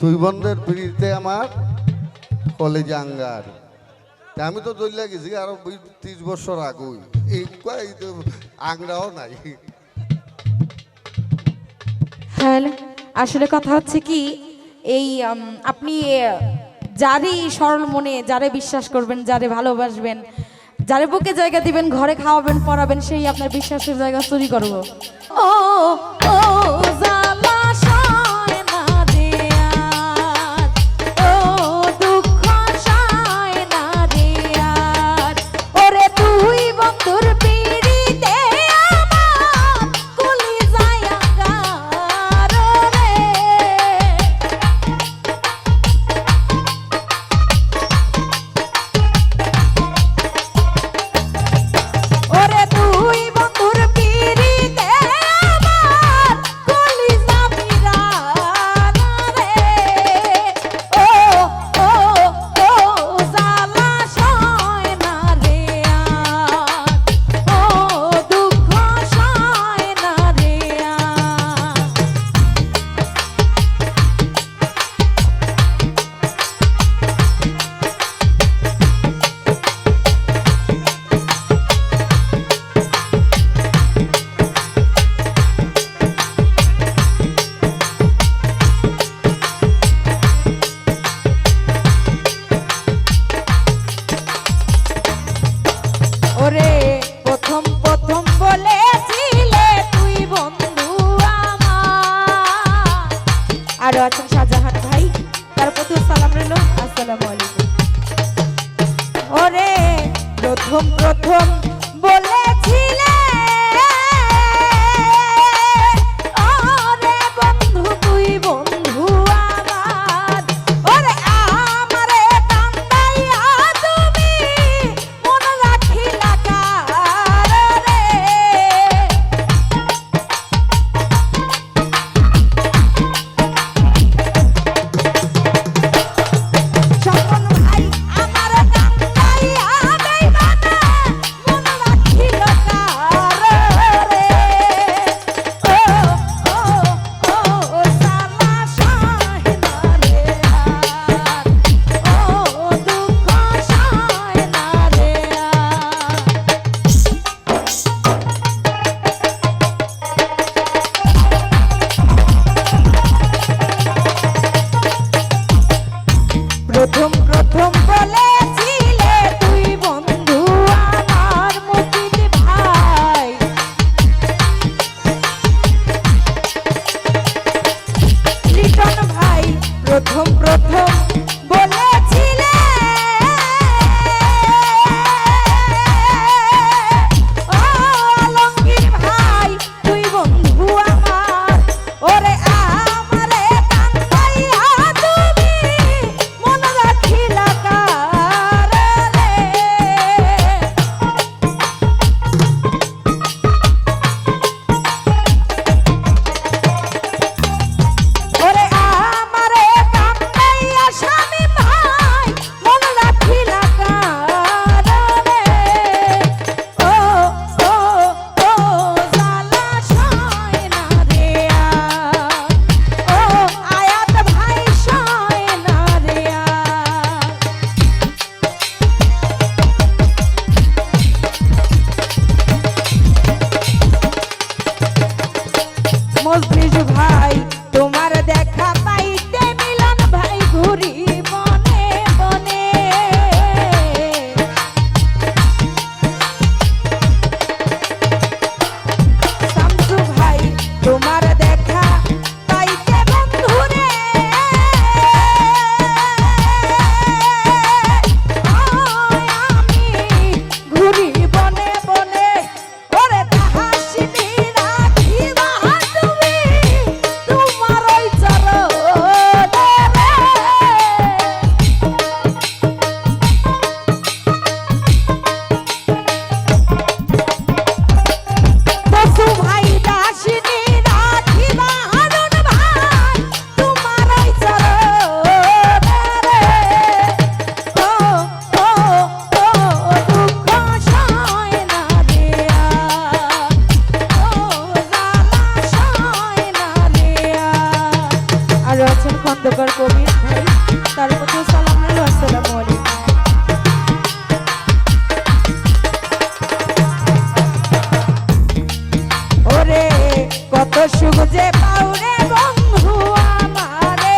তুই বন্ধের পিড়িতে আমার কলেজ আঙ্গার। আমি তো দলিয়া গেছি আরও ত্রিশ বছর আগুই। এই আংরাও নাই। হ্যালো আসলে কথা হচ্ছে কি এই আপনি যারই সরল মনে যারে বিশ্বাস করবেন যারে ভালোবাসবেন যারে বুকে জায়গা দিবেন ঘরে খাওয়াবেন পড়াবেন সেই আপনার বিশ্বাসের জায়গা চুরি করব। ও প্রথম প্রথম খন্দকার কবির ভাই। তার সালাম আসসালামু আলাইকুম সুখ পাউরে বন্ধু আমারে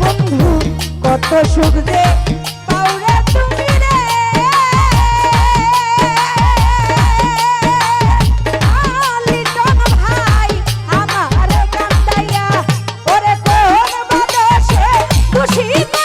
বন্ধু কত keep